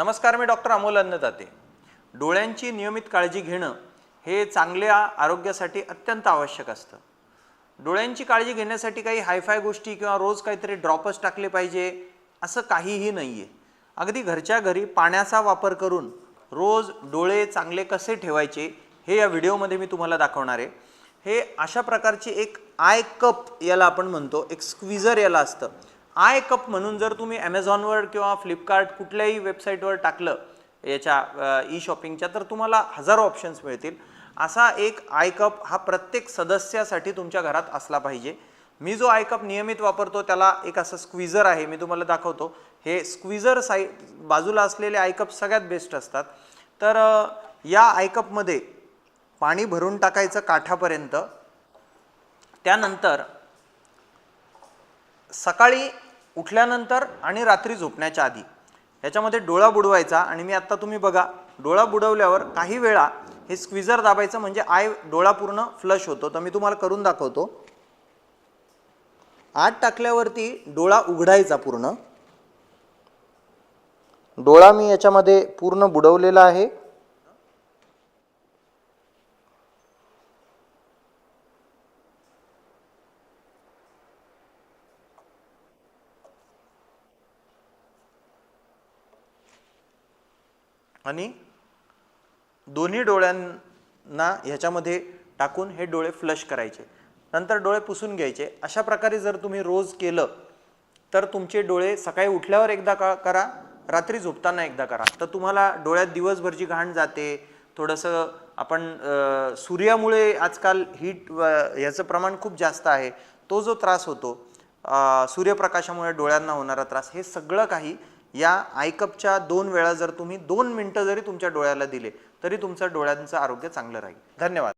नमस्कार मी डॉक्टर अमोल अन्नदाते. डोळ्यांची नियमित काळजी घेणं हे चांगल्या आरोग्यासाठी अत्यंत आवश्यक असतं. डोळ्यांची काळजी घेण्यासाठी काही हायफाय गोष्टी किंवा रोज काहीतरी ड्रॉपच टाकले पाहिजे असं काहीही नाही आहे अगदी घरच्या घरी पाण्याचा वापर करून रोज डोळे चांगले कसे ठेवायचे हे या व्हिडिओमध्ये मी तुम्हाला दाखवणार आहे. हे अशा प्रकारची एक आय कप याला आपण म्हणतो एक स्क्विझर याला असतं. आय कप म्हणून जर तुम्ही ॲमेझॉनवर किंवा फ्लिपकार्ट कुठल्याही वेबसाईटवर टाकलं याच्या ई शॉपिंगच्या तर तुम्हाला हजारो ऑप्शन्स मिळतील. असा एक आय कप हा प्रत्येक सदस्यासाठी तुमच्या घरात असला पाहिजे. मी जो आय कप नियमित वापरतो त्याला एक असं स्क्विझर आहे मी तुम्हाला दाखवतो. हे स्क्विझर साई बाजूला असलेले आय कप सगळ्यात बेस्ट असतात. तर या आय कपमध्ये पाणी भरून टाकायचं काठापर्यंत त्यानंतर सकाळी उठल्यानंतर आणि रात्री झोपण्याच्या आधी. याच्यामध्ये डोळा बुडवायचा आणि मी आत्ता तुम्ही बघा डोळा बुडवल्यावर काही वेळा हे स्क्विझर दाबायचं म्हणजे आय डोळा पूर्ण फ्लश होतो. तर मी तुम्हाला करून दाखवतो. आत टाकल्यावरती डोळा उघडायचा पूर्ण. डोळा मी याच्यामध्ये पूर्ण बुडवलेला आहे. आणि दोन्ही डोळ्यांना ह्याच्यामध्ये टाकून हे डोळे फ्लश करायचे. नंतर डोळे पुसून घ्यायचे. अशा प्रकारे जर तुम्ही रोज केलं तर तुमचे डोळे सकाळी उठल्यावर एकदा का करा रात्री झोपताना एकदा करा. तर तुम्हाला डोळ्यात दिवसभरची घाण जाते थोडंसं आपण सूर्यामुळे आजकाल हीट ह्याचं प्रमाण खूप जास्त आहे तो जो त्रास होतो सूर्यप्रकाशामुळे डोळ्यांना होणारा त्रास हे सगळं काही या आयकपच्या दोन वेळा जर तुम्ही दोन मिनटं जरी तुमच्या डोळ्याला दिले तरी तुमचं डोळ्यांचं आरोग्य चांगलं राहील. धन्यवाद.